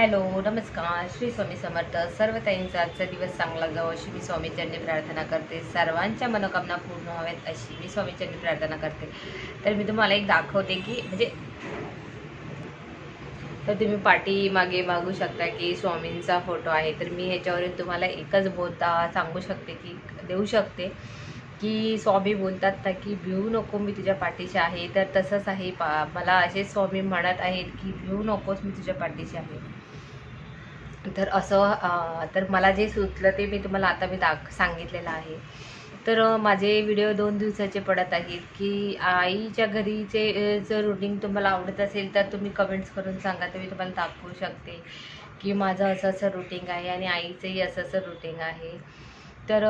Hello नमस्कार. श्री स्वामी समर्थ. सर्व ताईंचा आजचा दिवस चांगला जावं अशी मी स्वामीचरणी प्रार्थना करते. सर्वांच्या मनोकामना पूर्ण व्हाव्यात अशी मी स्वामीचरणी प्रार्थना करते. तर मी तुम्हाला एक दाखवते की म्हणजे तर तुम्ही पाठी मागे मागू शकता की स्वामींचा फोटो आहे. तर मी ह्याच्यावरून तुम्हाला एकच बोलता सांगू शकते की देऊ शकते. की स्वामी बोलतात ना की भिवू नको मी तुझ्या पाठीशी आहे. तर तसंच आहे. पा मला असे स्वामी म्हणत आहेत की भिवू नकोस मी तुझ्या पाठीशी आहे. तर असं तर मला जे सुचलं ते मी तुम्हाला आता मी दाख सांगितलेलं आहे. तर माझे व्हिडिओ दोन दिवसाचे पडत आहेत की आईच्या घरीचे जर रुटीन तुम्हाला आवडत असेल तर तुम्ही कमेंट्स करून सांगा. तर मी तुम्हाला दाखवू शकते की माझं असं असं रुटीन आहे आणि आईचंही असं असं रुटीन आहे. तर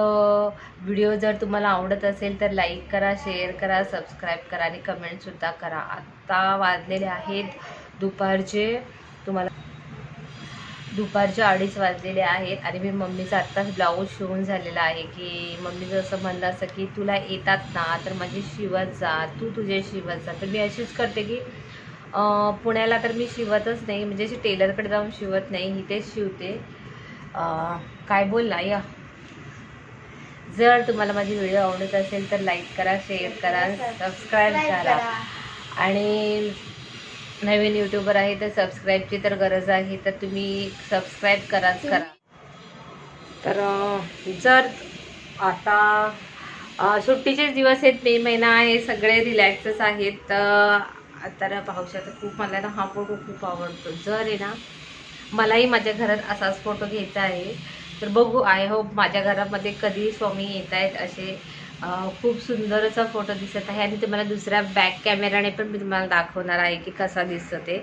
व्हिडिओ जर तुम्हाला आवडत असेल तर लाईक करा शेअर करा सबस्क्राईब करा आणि कमेंटसुद्धा करा. आत्ता वाजलेले आहेत दुपारचे तुम्हाला दुपारचे अडीच वाजलेले आहेत आणि मी मम्मीचा आत्ताच ब्लाऊज शिवून झालेला आहे की मम्मीचं असं म्हणलं असं की तुला येतात ना तर माझी शिवत जा तू तुझे शिवत जा. तर मी अशीच करते की पुण्याला तर मी शिवतच नाही म्हणजे अशी टेलरकडे जाऊन शिवत नाही इथेच शिवते. काय बोलला या. जर तुम्हाला माझी व्हिडिओ आवडत असेल तर लाईक करा शेअर करा सबस्क्राईब करा. आणि नवीन यूट्यूबर आहे तर सबस्क्राईबची तर गरज आहे तर तुम्ही सबस्क्राईब कराच करा. तर जर आता सुट्टीचेच दिवस आहेत मे महिना आहे सगळे रिलॅक्सच आहेत तर तर खूप मला ना हा फोटो खूप आवडतो. जर आहे ना मलाही माझ्या घरात असाच फोटो घ्यायचा आहे तर बघू आय होप माझ्या घरामध्ये कधी स्वामी येत आहेत असे खूप सुंदर असा फोटो दिसत आहे. आणि तुम्हाला दुसऱ्या बॅक कॅमेराने पण मी तुम्हाला दाखवणार आहे की कसा दिसतं ते.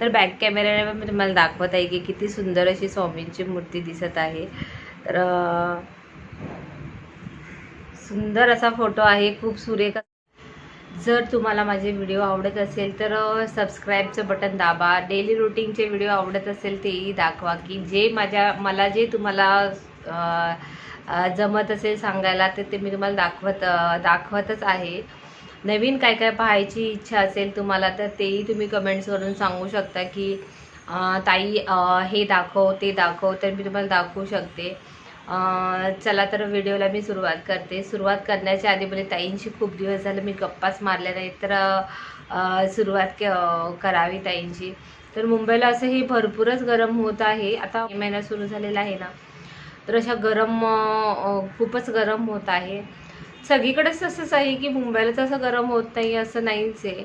तर बॅक कॅमेऱ्याने पण मी तुम्हाला दाखवत आहे की किती सुंदर अशी स्वामींची मूर्ती दिसत आहे. तर सुंदर असा फोटो आहे. खूप सुरेख जर तुम्हाला माझे व्हिडिओ आवडत असेल तर सबस्क्राईबचं बटन दाबा. डेली रुटीनचे व्हिडिओ आवडत असेल तेही दाखवा की जे माझ्या मला जे तुम्हाला जमत असेल सांगायला तर ते मी तुम्हाला दाखवत दाखवतच आहे. नवीन काय काय पाहायची इच्छा असेल तुम्हाला तर तेही तुम्ही कमेंट्सवरून सांगू शकता की ताई हे दाखव ते दाखव तर मी तुम्हाला दाखवू शकते. चला तर व्हिडिओला मी सुरुवात करते. सुरुवात करण्याच्या आधी बोले ताईंशी खूप दिवस झाले मी गप्पाच मारल्या नाही तर सुरुवात क- करावी ताईंची तर मुंबईला असं हे भरपूरच गरम होत आहे. आता महिना सुरू झालेला आहे ना. तर अशा गरम खूपच गरम होत आहे. सगळीकडेच तसंच आहे की मुंबईला तसं गरम होत नाही असं नाहीच आहे.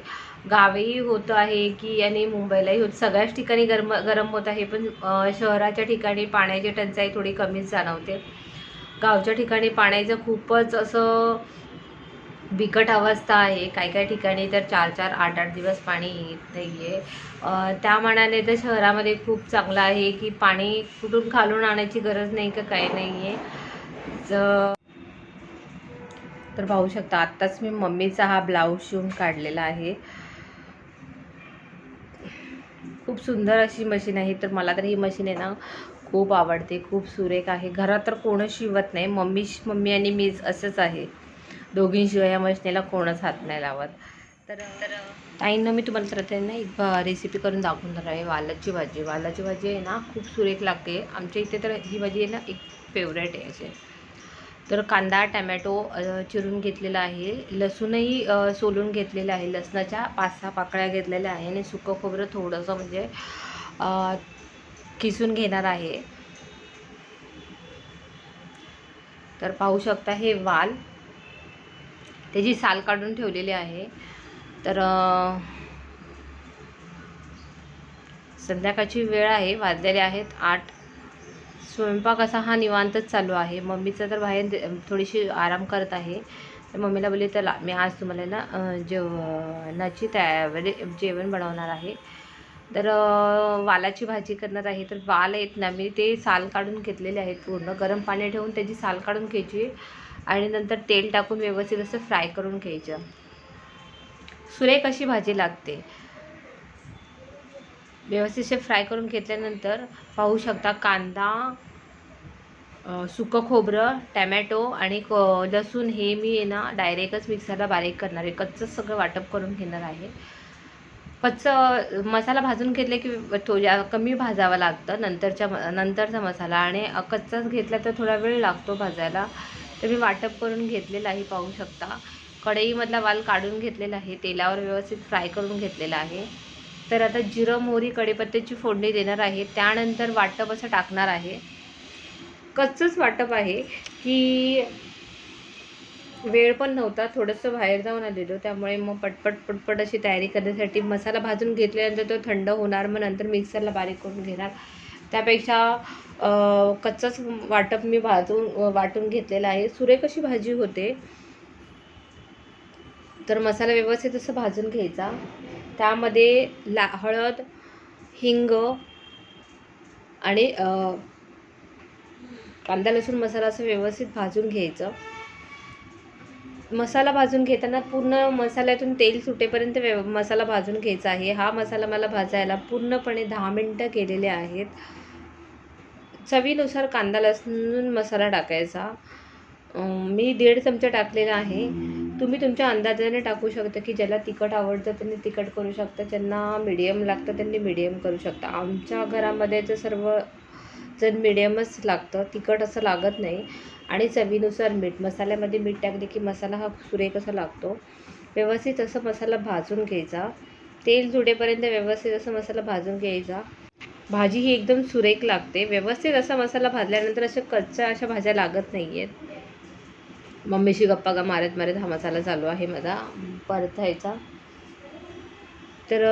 गावेही होत आहे की आणि मुंबईलाही होत सगळ्याच ठिकाणी गरम गरम होत आहे पण शहराच्या ठिकाणी पाण्याची टंचाई थोडी कमीच जाणवते. गावच्या ठिकाणी पाण्याचं खूपच असं बिकट अवस्था आहे. काही काही ठिकाणी तर चार चार आठ आठ दिवस पाणी येत नाही आहे त्या मानाने तर शहरामध्ये खूप चांगलं आहे की पाणी कुठून खालून आणायची गरज नाही का काही नाही आहे तर पाहू शकता आत्ताच मी मम्मीचा हा ब्लाऊज शिवून काढलेला आहे. खूप सुंदर अशी मशीन आहे तर मला तर ही मशीन आहे ना खूप आवडते खूप सुरेख आहे. घरात तर कोणच शिवत नाही मम्मी मम्मी आणि मीच असंच आहे. दोघींशिवाय या मशिनीला कोणच हात नाही लावत. तर तर ताईंना मी तुम्हाला तर आता ना एक रेसिपी करून दाखवून देणार आहे वालाची भाजी. वालाची भाजी आहे ना खूप सुरेख लागते. आमच्या इथे तर ही भाजी आहे ना एक फेवरेट आहे असे तर कांदा टमॅटो चिरून घेतलेला आहे. लसूणही सोलून घेतलेलं आहे. लसणाच्या पाच सहा पाकळ्या घेतलेल्या आहे आणि सुकं खोबरं थोडंसं म्हणजे किसून घेणार आहे. तर पाहू शकता हे वाल. त्याची साल काढून ठेवलेली आहे. तर संध्याकाळची वेळ आहे. वाजलेले आहेत आठ स्वयंपाक असा हा निवांतच चालू आहे. मम्मीचं तर बाहेर थोडीशी आराम करत आहे. तर मम्मीला बोलले तर मी आज तुम्हाला ना जेवणाची तया म्हणजे जेवण बनवणार आहे. तर वालाची भाजी करणार आहे. तर वाल आहेत ना मी ते साल काढून घेतलेले आहेत पूर्ण. गरम पाणी ठेवून त्याची साल काढून घ्यायची आणि नंतर तेल टाकून व्यवस्थित असं फ्राय करून घ्यायचं. सुरेख अशी भाजी लागते. व्यवस्थितसे फ्राय करून घेतल्यानंतर पाहू शकता कांदा सुकं खोबरं टॅमॅटो आणि क लसूण हे मी आहे ना डायरेक्टच मिक्सरला बारीक करणार आहे. कच्चंच सगळं वाटप करून घेणार आहे. कच्चं मसाला भाजून घेतले की थोड्या कमी भाजावं लागतं नंतरच्या नंतरचा मसाला आणि कच्चाच घेतला तर थोडा वेळ लागतो भाजायला. तर मी वाटप करून घेतलेलं आहे पाहू शकता. कढईमधला वाल काढून घेतलेला आहे तेलावर व्यवस्थित फ्राय करून घेतलेला आहे. तर आता जिरं मोहरी कढीपत्त्याची फोडणी देणार आहे. त्यानंतर वाटप असं टाकणार आहे. कच्चंच वाटप आहे की वेळ पण नव्हता. थोडंसं बाहेर जाऊन आलेलो. त्यामुळे मग पटपट पटपट अशी तयारी करण्यासाठी मसाला भाजून घेतल्यानंतर तो थंड होणार. मग नंतर मिक्सरला बारीक करून घेणार. त्यापेक्षा कच्चंच वाटप मी भाजून वाटून घेतलेला आहे. सुरेख अशी भाजी होते? तर मसाला व्यवस्थित असं भाजून घ्यायचा. त्यामध्ये ला हळद हिंग आणि कांदा लसूण मसाला असं व्यवस्थित भाजून घ्यायचं. मसाला भाजून घेताना पूर्ण मसाल्यातून तेल सुटेपर्यंत व्यव मसाला भाजून घ्यायचा आहे. हा मसाला मला भाजायला पूर्णपणे दहा मिनटं केलेले आहेत. चवीनुसार कांदा लसूण मसाला टाकायचा. मी दीड चमचा टाकलेला आहे. तुम्ही तुमच्या अंदाजाने टाकू शकता की ज्याला तिखट आवडतं त्यांनी तिखट करू शकता ज्यांना मिडियम लागतं त्यांनी मिडियम करू शकता. आमच्या घरामध्ये तर सर्व जण मिडियमच लागतं तिखट असं लागत नाही. आणि चवीनुसार मीठ मसाल्यामध्ये मीठ टाकले की मसाला हा सुरेख असा लागतो. व्यवस्थित असं मसाला भाजून घ्यायचा. तेल जुडेपर्यंत व्यवस्थित असं मसाला भाजून घ्यायचा. भाजी ही एकदम सुरेख लागते. व्यवस्थित असा मसाला भाजल्यानंतर अशा कच्च्या अशा भाज्या लागत नाही आहेत मम्मीशी गप्पा गा मारत मारत हा मसाला चालू आहे माझा. परतायचा तर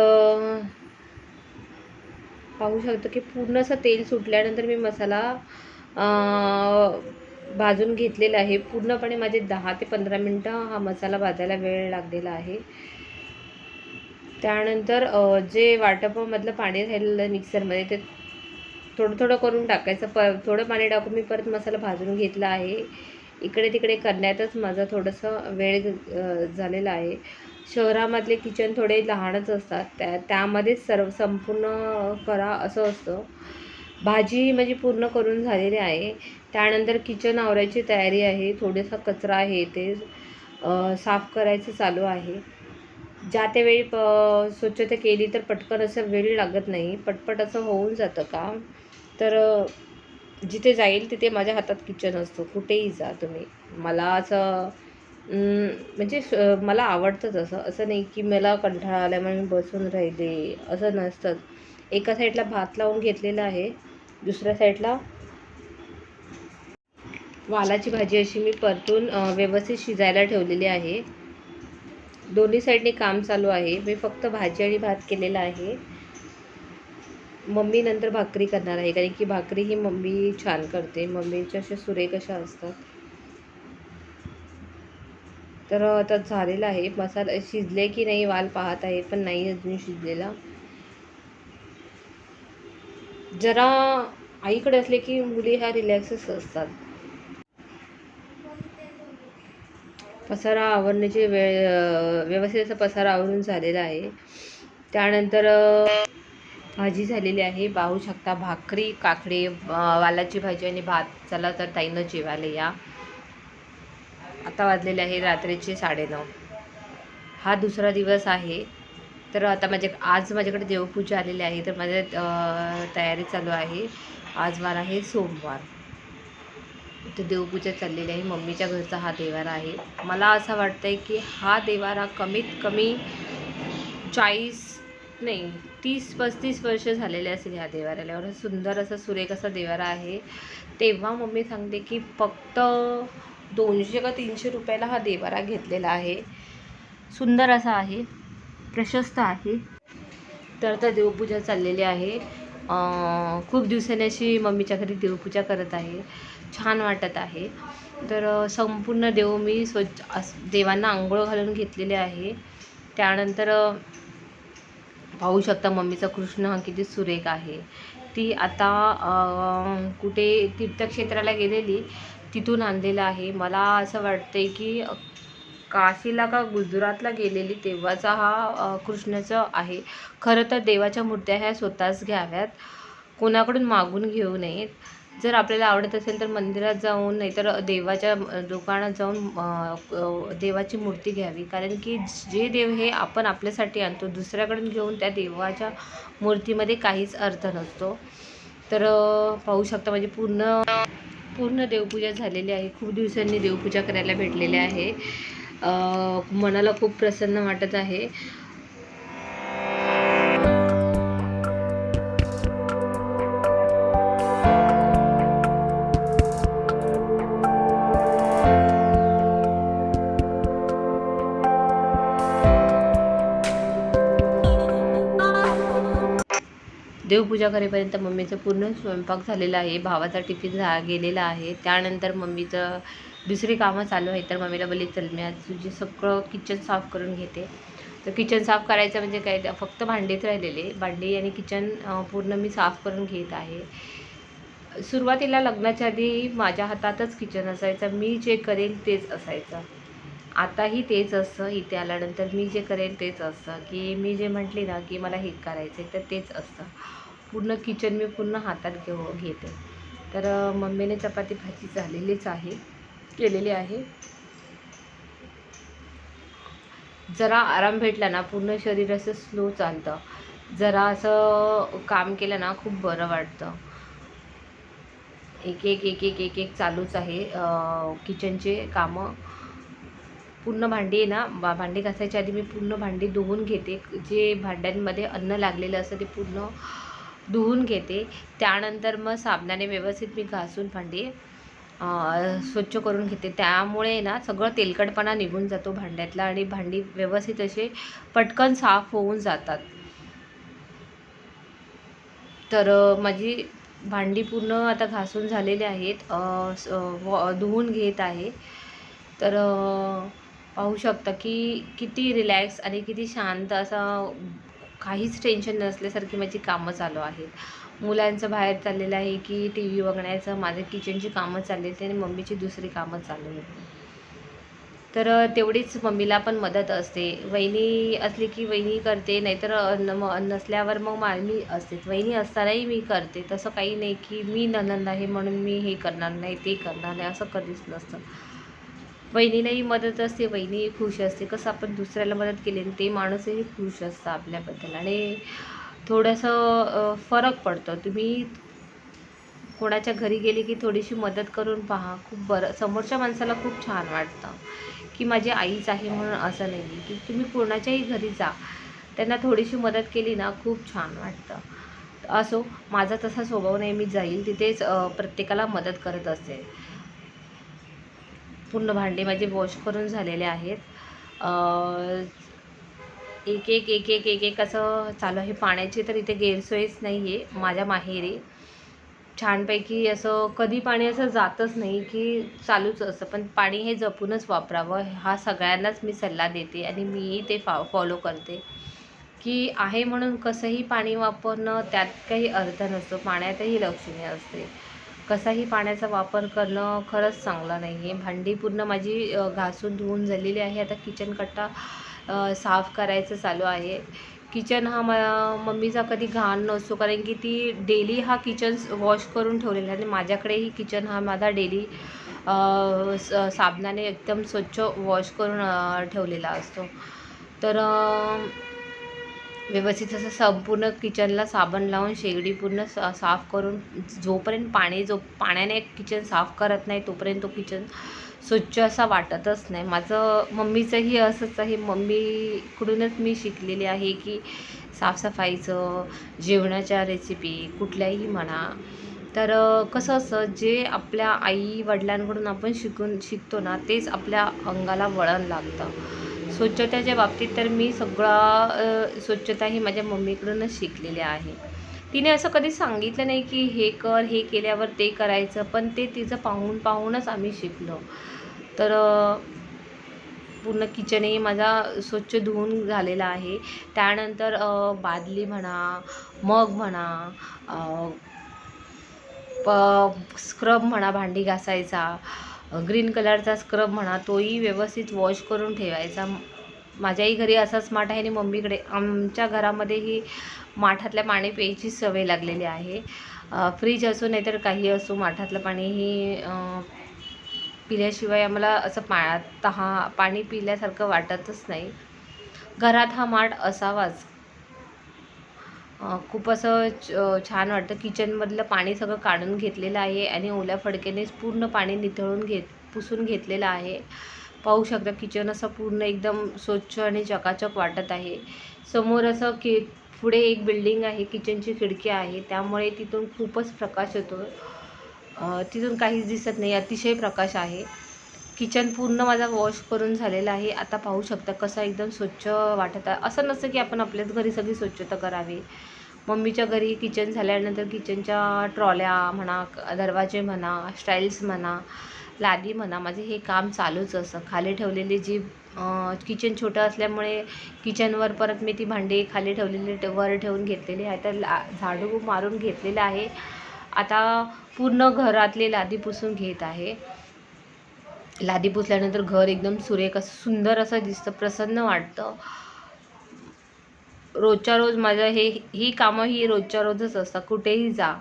पाहू शकतो की पूर्ण असं तेल सुटल्यानंतर मी मसाला भाजून घेतलेला आहे. पूर्णपणे माझे दहा ते पंधरा मिनटं हा मसाला भाजायला वेळ लागलेला आहे. त्यानंतर जे वाटपामधलं पाणी राहिलेलं मिक्सरमध्ये ते थोडं थोडं करून टाकायचं. प थोडं पाणी टाकून मी परत मसाला भाजून घेतला आहे. इकडे तिकडे करण्यातच माझा थोडंसं वेळ झालेला आहे. शहरामधले किचन थोडे लहानच असतात. त्या त्यामध्येच सर्व संपूर्ण करा असं असतं. भाजी म्हणजे पूर्ण करून झालेली आहे. त्यानंतर किचन आवरायची तयारी आहे. थोडासा कचरा आहे ते साफ करायचं चालू आहे. ज्या त्यावेळी प स्वच्छता केली तर पटकन असं वेळ लागत नाही. पटपट असं होऊन जातं का तर जिथे जाईल तिथे माझ्या हातात किचन असतो. कुठेही जा तुम्ही. मला असं म्हणजे मला आवडतंच असं. असं नाही की मला कंठाळा आल्यामुळे मी बसून राहिले. असं नसतंच एका साईडला भात लावून घेतलेला आहे. दुसऱ्या साईडला वालाची भाजी अशी मी परतून व्यवस्थित शिजायला ठेवलेली आहे. दोन्ही साईडने काम चालू आहे. मी फक्त भाजी आणि भात केलेला आहे. मम्मी नंतर भाकरी करणार आहे कारण की भाकरी ही मम्मी छान करते. मम्मीच्या अशा सुरेख अशा असतात? तर आता झालेलं आहे. मसाला शिजले की नाही वाल पाहत आहे पण नाही अजून शिजलेला. जरा आईकडे असले की मुली ह्या रिलॅक्सच असतात. पसारा आवरण्याची वेळ व्यवस्थित असा पसारा आवरून झालेला आहे. त्यानंतर भाजी झालेली आहे. पाहू शकता भाकरी काकडी वालाची भाजी आणि भात. चला तर ताईनं जेवायला या. आता वाजलेले आहे रात्रीचे साडेनऊ. हा दुसरा दिवस आहे. तर आता माझ्या आज माझ्याकडे देवपूजा आलेली आहे. तर माझ्या तयारी चालू आहे. आज वार आहे सोमवार. तर देवपूजा चाललेली आहे. मम्मीच्या घरचा हा देवारा आहे. मला असं वाटतं आहे की हा देवारा कमीत कमी चाळीस नाही तीस पस्तीस वर्ष झालेले असेल ह्या देवाऱ्याला. एवढा सुंदर असा सुरेख असा देवारा आहे. तेव्हा मम्मी सांगते की फक्त दोनशे का तीनशे रुपयाला हा देवारा घेतलेला आहे. सुंदर असा आहे प्रशस्त आहे. तर आता देवपूजा चाललेली आहे. खूप दिवसांनी अशी मम्मीच्या घरी देवपूजा करत आहे. छान वाटत आहे. तर संपूर्ण देव मी स्वच्छ देवांना आंघोळ घालून घेतलेले आहे. त्यानंतर पाहू शकता मम्मीचा कृष्ण हा किती सुरेख आहे. ती आता कुठे तीर्थक्षेत्राला गेलेली तिथून आणलेलं आहे. मला असं वाटते की काशीला का गुजरातला गेलेली तेव्हाचा हा कृष्णाचं आहे. खरं तर देवाच्या मूर्त्या ह्या स्वतःच घ्याव्यात. कोणाकडून मागून घेऊ नयेत. जर आपल्याला आवडत असेल तर मंदिरात जाऊन नाहीतर देवाच्या दुकानात जाऊन देवाची मूर्ती घ्यावी. कारण की जे देव हे आपण आपल्यासाठी आणतो दुसऱ्याकडून घेऊन त्या देवाच्या मूर्तीमध्ये काहीच अर्थ नसतो. तर पाहू शकता म्हणजे पूर्ण पूर्ण देवपूजा झालेली आहे. खूप दिवसांनी देवपूजा करायला भेटलेली आहे. मनाला खूप प्रसन्न वाटत आहे. देवपूजा करेपर्यंत मम्मीचं पूर्ण स्वयंपाक झालेला आहे. भावाचा टिफिन झा गेलेला आहे. त्यानंतर मम्मीचं दुसरी कामं चालू आहे तर मम्मीला बोलले चल मी आज तुझी सगळं किचन साफ करून घेते. तर किचन साफ करायचं म्हणजे काय? ते फक्त भांडेच राहिलेले. भांडी आणि किचन पूर्ण मी साफ करून घेत आहे. सुरुवातीला लग्नाच्या आधी माझ्या हातातच किचन असायचं. मी जे करेल तेच असायचं. आताही तेच असतं इथे आल्यानंतर मी जे करेल तेच असतं की मी जे म्हटली ना की मला हे करायचं आहे तर तेच असतं पूर्ण किचन मी पूर्ण हातात घेऊ घेते. तर मम्मीने चपाती भाजी झालेलीच आहे केलेली आहे. जरा आराम भेटला ना पूर्ण शरीर असं स्लो चालतं. जरा असं काम केलं ना खूप बरं वाटतं. एक एक एक एक एक एक चालूच आहे किचनचे कामं. पूर्ण भांडी आहे ना बा भांडी घासायच्या आधी मी पूर्ण भांडी धुवून घेते. जे भांड्यांमध्ये अन्न लागलेलं असतं ते पूर्ण धुवून घेते. त्यानंतर मग साबणाने व्यवस्थित मी घासून भांडी स्वच्छ करून घेते. त्यामुळे ना सगळं तेलकटपणा निघून जातो भांड्यातला आणि भांडी व्यवस्थित असे पटकन साफ होऊन जातात. तर माझी भांडी पूर्ण आता घासून झालेली आहेत. धुवून घेत आहे. तर पाहू शकता की किती रिलॅक्स आणि किती शांत असं काहीच टेन्शन नसल्यासारखी माझी कामं चालू आहेत. मुलांचं बाहेर चाललेलं आहे की टी व्ही बघण्याचं माझं किचनची कामं चालली आहेत आणि मम्मीची दुसरी कामं चालू आहेत. तर तेवढीच मम्मीला पण मदत असते. वहिनी असली की वहिनी करते नाहीतर न म नसल्यावर मग मा मी असते. वहिनी असतानाही मी करते. तसं काही नाही की मी ननंद आहे म्हणून मी हे करणार नाही ते करणार नाही असं कधीच नसतं. वहिनीलाही मदत असते वहिनीही खुश असते. कसं आपण दुसऱ्याला मदत केली आणि ते माणूसही खुश असतं आपल्याबद्दल. आणि थोडंसं फरक पडतो. तुम्ही कोणाच्या घरी गेली की थोडीशी मदत करून पहा. खूप बरं समोरच्या माणसाला खूप छान वाटतं की माझी आईच आहे म्हणून असं नाही आहे. की तुम्ही कोणाच्याही घरी जा. त्यांना थोडीशी मदत केली ना खूप छान वाटतं. असो माझा तसा स्वभाव नाही. मी जाईल तिथेच प्रत्येकाला मदत करत असते पूर्ण भांडे माझे वॉश करून झालेले आहेत. एक एक एक एक एक एक असं चालू आहे. पाण्याची तर इथे गैरसोयच नाही आहे माझ्या माहेरी. छानपैकी असं कधी पाणी असं जातच नाही की चालूच असतं पण पाणी हे जपूनच वापरावं. हा सगळ्यांनाच मी सल्ला देते आणि मीही ते फा फॉलो करते. की आहे म्हणून कसंही पाणी वापरणं त्यात काही अर्थ नसतो. पाण्यातही लक्षणीय असते. कसाही पाण्याचा वापर करणं खरंच चांगलं नाही आहे भांडी पूर्ण माझी घासून धुवून झालेली आहे. आता किचन कट्टा साफ करायचं चालू आहे. किचन हा म मम्मीचा कधी घाण नसतो. कारण की ती डेली हा किचन वॉश करून ठेवलेला आहे. आणि माझ्याकडेही किचन हा माझा डेली साबणाने एकदम स्वच्छ वॉश करून ठेवलेला असतो. तर व्यवस्थित असं संपूर्ण किचनला साबण लावून शेगडी पूर्ण सा साफ करून जोपर्यंत पाणी जो पाण्याने किचन साफ करत नाही तोपर्यंत तो किचन स्वच्छ असा वाटतच नाही. माझं मम्मीचंही असंच आहे. मम्मीकडूनच मी शिकलेली आहे की साफसफाईचं जेवणाच्या रेसिपी कुठल्याही म्हणा. तर कसं असं जे आपल्या आई वडिलांकडून आपण शिकून शिकतो ना तेच आपल्या अंगाला वळण लागतं. स्वच्छतेच्या बाबतीत तर मी सगळा स्वच्छता ही माझ्या मम्मीकडूनच शिकलेली आहे. तिने असं कधी सांगितलं नाही की हे कर हे केल्यावर ते करायचं पण ते तिचं पाहून पाहूनच आम्ही शिकलो. तर पूर्ण किचनही माझा स्वच्छ धुवून झालेला आहे. त्यानंतर बादली म्हणा मग म्हणा प स्क्रब म्हणा भांडी घासायचा ग्रीन कलरचा स्क्रब म्हणा तोही व्यवस्थित वॉश करून ठेवायचा. माझ्याही घरी असाच माठ आहे आणि मम्मीकडे आमच्या घरामध्येही माठातल्या पाणी प्यायची सवय लागलेली आहे. फ्रीज असो नाहीतर काही असो माठातलं पाणी ही पिल्याशिवाय आम्हाला असं पा तहा पाणी पिल्यासारखं वाटतच नाही. घरात हा माठ असावाच. खूप असं छान वाटतं. किचनमधलं पाणी सगळं काढून घेतलेलं आहे आणि ओल्या फडकेनेच पूर्ण पाणी निथळून घेत पुसून घेतलेलं आहे. पाहू शकता किचन असं पूर्ण एकदम स्वच्छ आणि चकाचक वाटत आहे. समोर असं की पुढे एक बिल्डिंग आहे किचनची खिडकी आहे. त्यामुळे तिथून खूपच प्रकाश येतो. तिथून काहीच दिसत नाही अतिशय प्रकाश आहे. किचन पूर्ण माझा वॉश करून झालेला आहे. आता पाहू शकता कसं एकदम स्वच्छ वाटत आहे. असं नसतं की आपण आपल्याच घरी सगळी स्वच्छता करावी. मम्मीच्या घरी किचन झाल्यानंतर किचनच्या ट्रॉल्या म्हणा दरवाजे म्हणा स्टाईल्स म्हणा लादी म्हणा माझे हे काम चालूच असतं खाली ठेवलेली जी किचन छोटं असल्यामुळे किचनवर परत मी ती भांडी खाली ठेवलेली वर ठेवून घेतलेली आहे. तर ला झाडू मारून घेतलेलं आहे. आता पूर्ण घरातली लादी पुसून घेत आहे. लादी पुसल्यानंतर घर एकदम सुरेख असं सुंदर असं दिसतं प्रसन्न वाटतं. रोजच्या रोज माझं हे ही कामं ही रोजच्या रोजच असतात. कुठेही जा.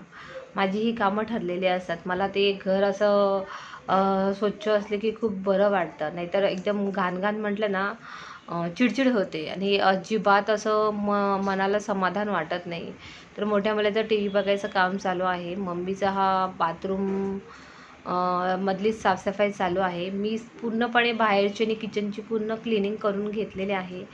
माझी ही कामं ठरलेली असतात. मला ते घर असं स्वच्छ असले की खूप बरं वाटतं. नाहीतर एकदम घाणघाण म्हटलं ना चिडचिड होते. आणि अजिबात असं म मनाला समाधान वाटत नाही. तर मोठ्या मुलाचं टी व्ही बघायचं काम चालू आहे. मम्मीचा हा बाथरूम मधली साफसफाई चालू आहे. मी पूर्णपणे बाहेरची आणि किचनची पूर्ण क्लिनिंग करून घेतलेली आहे.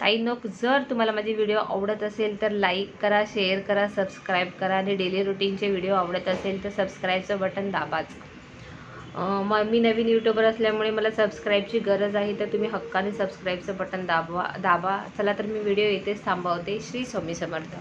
ताई नोक जर तुम्हाला माझे व्हिडिओ आवडत असेल तर लाईक करा शेअर करा सबस्क्राईब करा आणि डेली रुटीनचे व्हिडिओ आवडत असेल तर सबस्क्राईबचं बटन दाबाच. मग मी नवीन यूट्यूबर असल्यामुळे मला सबस्क्राईबची गरज आहे तर तुम्ही हक्काने सबस्क्राईबचं बटन दाबवा दाबा. चला तर मी व्हिडिओ इथेच थांबवते. श्री स्वामी समर्थ.